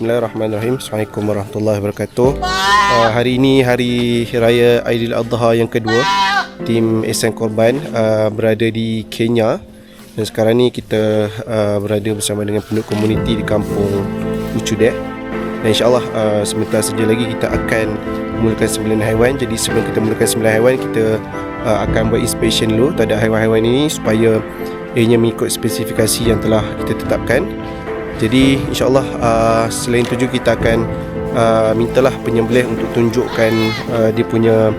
Bismillahirrahmanirrahim. Assalamualaikum warahmatullahi wabarakatuh. Uh, hari ini hari raya Aidiladha yang kedua. Tim SN Korban uh, berada di Kenya dan sekarang ni kita uh, berada bersama dengan penduduk komuniti di kampung Ucudek. Dan insyaAllah uh, sebentar saja lagi kita akan mulakan sembelihan haiwan. Jadi sebelum kita mulakan sembelihan haiwan, kita uh, akan buat inspection dulu terhadap haiwan-haiwan ini supaya ianya mengikut spesifikasi yang telah kita tetapkan. Jadi insyaAllah uh, selain itu juga kita akan uh, mintalah penyembelih untuk tunjukkan uh, dia punya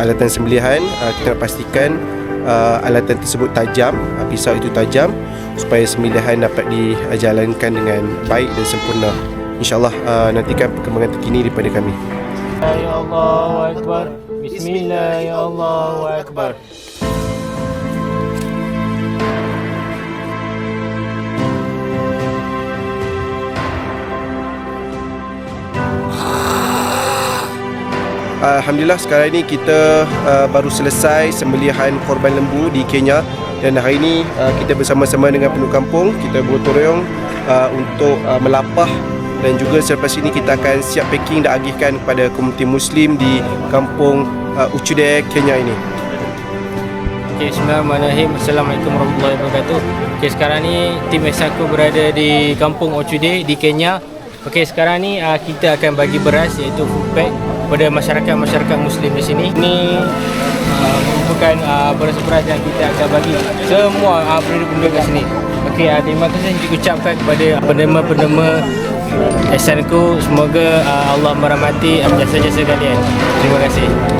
alatan sembelihan. Uh, kita nak pastikan uh, alatan tersebut tajam, uh, pisau itu tajam supaya sembelihan dapat dijalankan dengan baik dan sempurna. InsyaAllah uh, nantikan perkembangan terkini daripada kami. Ya Allahu Akbar Bismillah Ya Allahu Akbar Alhamdulillah sekarang ini kita uh, baru selesai sembelihan korban lembu di Kenya. Dan hari ini uh, kita bersama-sama dengan penduduk kampung kita royong uh, untuk uh, melapah. Dan juga selepas ini kita akan siap packing dan agihkan kepada komuniti muslim di kampung uh, Ucude Kenya ini. Okay, Bismillahirrahmanirrahim. Assalamualaikum warahmatullahi wabarakatuh. Okay, sekarang ni tim aku berada di kampung Ochude di Kenya. Okay, sekarang ni uh, kita akan bagi beras iaitu food pack kepada masyarakat-masyarakat muslim di sini. Ini uh, merupakan uh, beras-beras yang kita akan bagi semua uh, penduduk-penduduk di sini. Okay, uh, terima kasih. Yang diucapkan kepada penderma-penderma SNku Semoga uh, Allah merahmati jasa-jasa kalian. Terima kasih